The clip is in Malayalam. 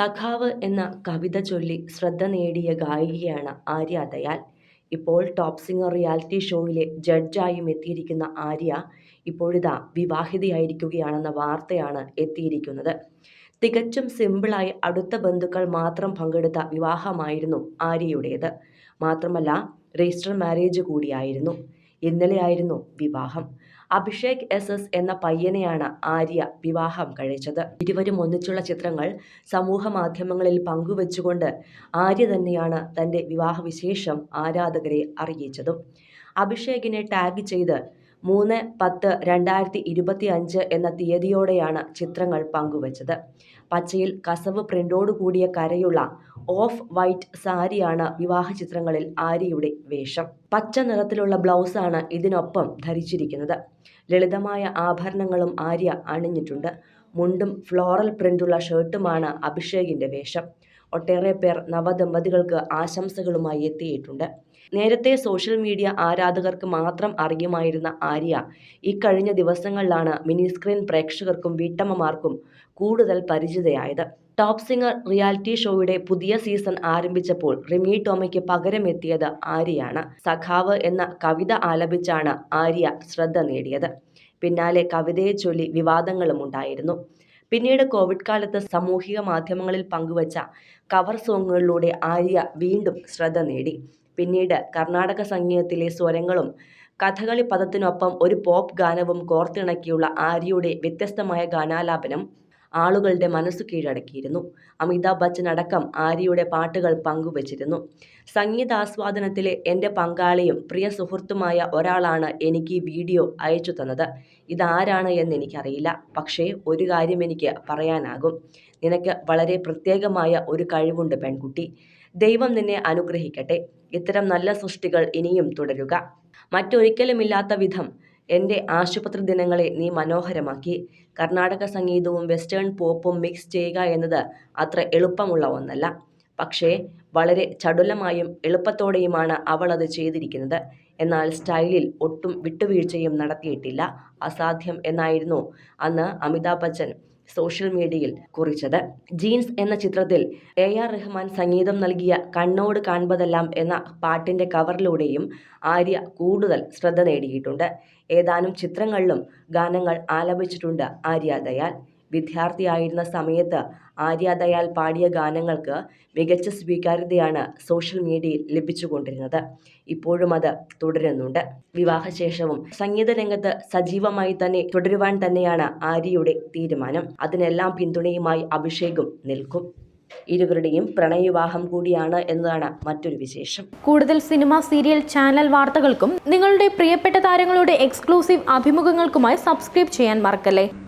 സഖാവ് എന്ന കവിത ചൊല്ലി ശ്രദ്ധ നേടിയ ഗായികയാണ് ആര്യ ദയാൽ. ഇപ്പോൾ ടോപ്പ് സിംഗർ റിയാലിറ്റി ഷോയിലെ ജഡ്ജായും എത്തിയിരിക്കുന്ന ആര്യ ഇപ്പോഴിതാ വിവാഹിതയായിരിക്കുകയാണെന്ന വാർത്തയാണ് എത്തിയിരിക്കുന്നത്. തികച്ചും സിമ്പിളായി അടുത്ത ബന്ധുക്കൾ മാത്രം പങ്കെടുത്ത വിവാഹമായിരുന്നു ആര്യയുടേത്. മാത്രമല്ല രജിസ്റ്റർ മാരേജ് കൂടിയായിരുന്നു. ഇന്നലെയായിരുന്നു വിവാഹം. അഭിഷേക് എസ് എസ് എന്ന പയ്യനെയാണ് ആര്യ വിവാഹം കഴിച്ചത്. ഇരുവരും ഒന്നിച്ചുള്ള ചിത്രങ്ങൾ സമൂഹ മാധ്യമങ്ങളിൽ പങ്കുവച്ചുകൊണ്ട് ആര്യ തന്നെയാണ് തന്റെ വിവാഹവിശേഷം ആരാധകരെ അറിയിച്ചതും. അഭിഷേകിനെ ടാഗ് ചെയ്ത് മൂന്ന് പത്ത് രണ്ടായിരത്തി ഇരുപത്തി അഞ്ച് എന്ന തീയതിയോടെയാണ് ചിത്രങ്ങൾ പങ്കുവച്ചത്. പച്ചയിൽ കസവ് പ്രിന്റോട് കൂടിയ കരയുള്ള ഓഫ് വൈറ്റ് സാരിയാണ് വിവാഹ ചിത്രങ്ങളിൽ ആര്യയുടെ വേഷം. പച്ച നിറത്തിലുള്ള ബ്ലൗസാണ് ഇതിനൊപ്പം ധരിച്ചിരിക്കുന്നത്. ലളിതമായ ആഭരണങ്ങളും ആര്യ അണിഞ്ഞിട്ടുണ്ട്. മുണ്ടും ഫ്ലോറൽ പ്രിന്റുള്ള ഷർട്ടുമാണ് അഭിഷേകിന്റെ വേഷം. ഒട്ടേറെ പേർ നവദമ്പതികൾക്ക് ആശംസകളുമായി എത്തിയിട്ടുണ്ട്. നേരത്തെ സോഷ്യൽ മീഡിയ ആരാധകർക്ക് മാത്രം അറിയുമായിരുന്ന ആര്യ ഇക്കഴിഞ്ഞ ദിവസങ്ങളിലാണ് മിനി സ്ക്രീൻ പ്രേക്ഷകർക്കും വീട്ടമ്മമാർക്കും കൂടുതൽ പരിചിതയായത്. ടോപ്പ് സിംഗർ റിയാലിറ്റി ഷോയുടെ പുതിയ സീസൺ ആരംഭിച്ചപ്പോൾ റിമി ടോമിക്ക് പകരമെത്തിയത് ആര്യയാണ്. സഖാവ് എന്ന കവിത ആലപിച്ചാണ് ആര്യ ശ്രദ്ധ നേടിയത്. പിന്നാലെ കവിതയെ ചൊല്ലി വിവാദങ്ങളും ഉണ്ടായിരുന്നു. പിന്നീട് കോവിഡ് കാലത്ത് സാമൂഹിക മാധ്യമങ്ങളിൽ പങ്കുവച്ച കവർ സോങ്ങുകളിലൂടെ ആര്യ വീണ്ടും ശ്രദ്ധ നേടി. പിന്നീട് കർണാടക സംഗീതത്തിലെ സ്വരങ്ങളും കഥകളി പദത്തിനൊപ്പം ഒരു പോപ്പ് ഗാനവും കോർത്തിണക്കിയുള്ള ആര്യയുടെ വ്യത്യസ്തമായ ഗാനാലാപനം ആളുകളുടെ മനസ്സു കീഴടക്കിയിരുന്നു. അമിതാഭ് ബച്ചൻ അടക്കം ആര്യയുടെ പാട്ടുകൾ പങ്കുവച്ചിരുന്നു. സംഗീതാസ്വാദനത്തിലെ എന്റെ പങ്കാളിയും പ്രിയ സുഹൃത്തുമായ ഒരാളാണ് എനിക്ക് ഈ വീഡിയോ അയച്ചു തന്നത്. ഇതാരാണ് എന്ന് എനിക്കറിയില്ല. പക്ഷേ ഒരു കാര്യം എനിക്ക് പറയാനാകും. നിനക്ക് വളരെ പ്രത്യേകമായ ഒരു കഴിവുണ്ട് പെൺകുട്ടി. ദൈവം നിന്നെ അനുഗ്രഹിക്കട്ടെ. ഇത്തരം നല്ല സൃഷ്ടികൾ ഇനിയും തുടരുക. മറ്റൊരിക്കലുമില്ലാത്ത വിധം എന്റെ ആശുപത്രി ദിനങ്ങളെ നീ മനോഹരമാക്കി. കർണാടക സംഗീതവും വെസ്റ്റേൺ പോപ്പും മിക്സ് ചെയ്യുക എന്നത് അത്ര എളുപ്പമുള്ള ഒന്നല്ല. പക്ഷേ വളരെ ചടുലമായും എളുപ്പത്തോടെയുമാണ് അവൾ അത് ചെയ്തിരിക്കുന്നത്. എന്നാൽ സ്റ്റൈലിൽ ഒട്ടും വിട്ടുവീഴ്ചയും നടത്തിയിട്ടില്ല. അസാധ്യം എന്നായിരുന്നു അന്ന് അമിതാഭ് ബച്ചൻ. സോഷ്യൽ മീഡിയയിൽ കുറിച്ചത്. ജീൻസ് എന്ന ചിത്രത്തിൽ എ ആർ റഹ്മാൻ സംഗീതം നൽകിയ കണ്ണോട് കാൺപതെല്ലാം എന്ന പാട്ടിന്റെ കവറിലൂടെയും ആര്യ കൂടുതൽ ശ്രദ്ധ നേടിയിട്ടുണ്ട്. ഏതാനും ചിത്രങ്ങളിലും ഗാനങ്ങൾ ആലപിച്ചിട്ടുണ്ട് ആര്യ ദയാൽ. വിദ്യാർത്ഥിയായിരുന്ന സമയത്ത് ആര്യ ദയാൽ പാടിയ ഗാനങ്ങൾക്ക് മികച്ച സ്വീകാര്യതയാണ് സോഷ്യൽ മീഡിയയിൽ ലഭിച്ചുകൊണ്ടിരുന്നത്. ഇപ്പോഴും അത് തുടരുന്നുണ്ട്. വിവാഹശേഷവും സംഗീത രംഗത്ത് സജീവമായി തന്നെ തുടരുവാൻ തന്നെയാണ് ആര്യയുടെ തീരുമാനം. അതിനെല്ലാം പിന്തുണയുമായി അഭിഷേകും നിൽക്കും. ഇരുവരുടെയും പ്രണയവിവാഹം കൂടിയാണ് എന്നതാണ് മറ്റൊരു വിശേഷം. കൂടുതൽ സിനിമ സീരിയൽ ചാനൽ വാർത്തകൾക്കും നിങ്ങളുടെ പ്രിയപ്പെട്ട താരങ്ങളുടെ എക്സ്ക്ലൂസീവ് അഭിമുഖങ്ങൾക്കുമായി സബ്സ്ക്രൈബ് ചെയ്യാൻ മറക്കല്ലേ?